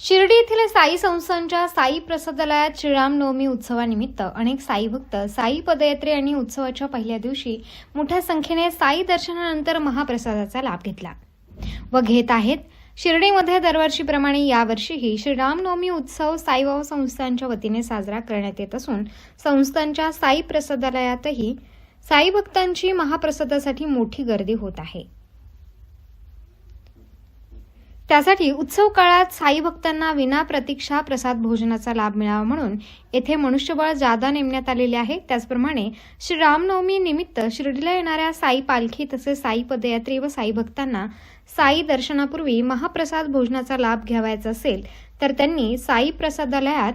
शिर्डी येथील साई संस्थांच्या साई प्रसादालयात श्रीरामनवमी उत्सवानिमित्त अनेक साई भक्त साई पदयात्रे आणि उत्सवाच्या पहिल्या दिवशी मोठ्या संख्येने साई दर्शनानंतर महाप्रसादाचा लाभ घेतला. व घेत आहेत शिर्डीमध्ये दरवर्षीप्रमाणे यावर्षीही श्रीरामनवमी उत्सव साईबाबा संस्थांच्या वतीने साजरा करण्यात येत असून संस्थांच्या साई प्रसादालयातही साई भक्तांची महाप्रसादासाठी मोठी गर्दी होत आहे. त्यासाठी उत्सव काळात साई भक्तांना विना प्रतीक्षा प्रसाद भोजनाचा लाभ मिळावा म्हणून येथे मनुष्यबळ जादा नेमण्यात आलेले आहे. त्याचप्रमाणे श्री रामनवमी निमित्त शिर्डीला येणाऱ्या साई पालखी तसेच साई पदयात्री व साई भक्तांना साई दर्शनापूर्वी महाप्रसाद भोजनाचा लाभ घ्यावायचा असेल तर त्यांनी साई प्रसादालयात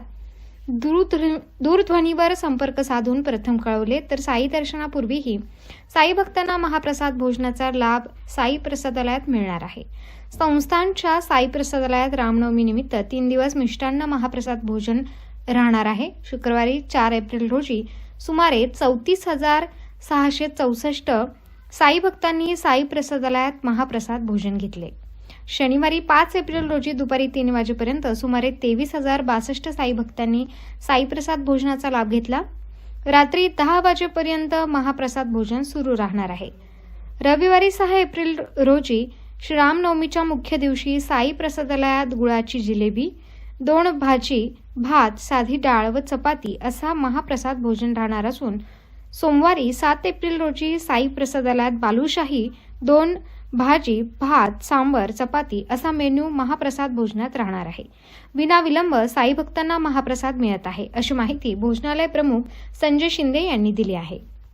दूरध्वनीवर संपर्क साधून प्रथम कळवले तर साई दर्शनापूर्वीही साई भक्तांना महाप्रसाद भोजनाचा लाभ साई प्रसादालयात मिळणार आहे. संस्थानच्या साई प्रसादालयात रामनवमीनिमित्त तीन दिवस मिष्टान्न महाप्रसाद भोजन राहणार आहे. शुक्रवारी चार एप्रिल रोजी सुमारे चौतीस हजार सहाशे चौसष्ट साई भक्तांनी साई प्रसादालयात महाप्रसाद भोजन घेतले. शनिवारी पाच एप्रिल रोजी दुपारी तीन वाजेपर्यंत सुमारे तेवीस हजार बासष्ट साई भक्तांनी साईप्रसाद भोजनाचा लाभ घेतला. रात्री दहा वाजेपर्यंत महाप्रसाद भोजन सुरू राहणार आहे. रविवारी सहा एप्रिल रोजी श्रीरामनवमीच्या मुख्य दिवशी साई प्रसादालयात गुळाची जिलेबी दोन भाजी भात साधी डाळ व चपाती असा महाप्रसाद भोजन राहणार असून सोमवारी सात एप्रिल रोजी साई प्रसादालयात बालुशाही दोन भाजी भात सांबर चपाती असा मेन्यू महाप्रसाद भोजनात राहणार आहे. विनाविलंब साई भक्तांना महाप्रसाद मिळत आहे अशी माहिती भोजनालय प्रमुख संजय शिंदे यांनी दिली आहे.